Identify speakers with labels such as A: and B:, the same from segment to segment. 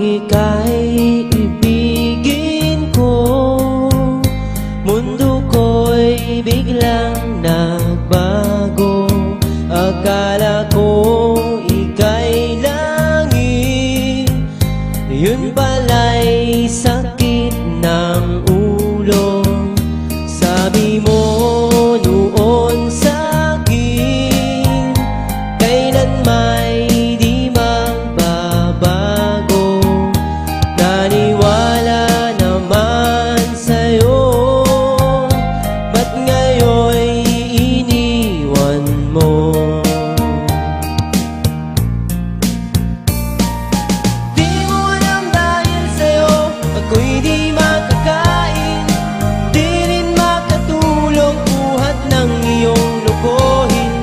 A: ika'y ibigin ko Mundo ko'y biglang nagbago. Akala ko ika'y langit Yun pala'y Ako'y di makakain Di makatulong Buhat ng iyong lokohin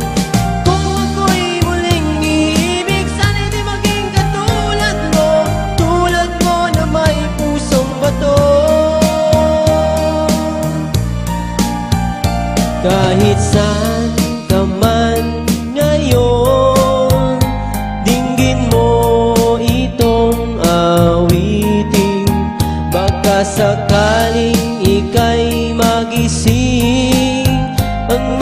A: Kung ako'y muling iibig Sana'y di maging katulad mo Tulad mo na may pusong bato. Kahit saan sakaling ika'y magising Ang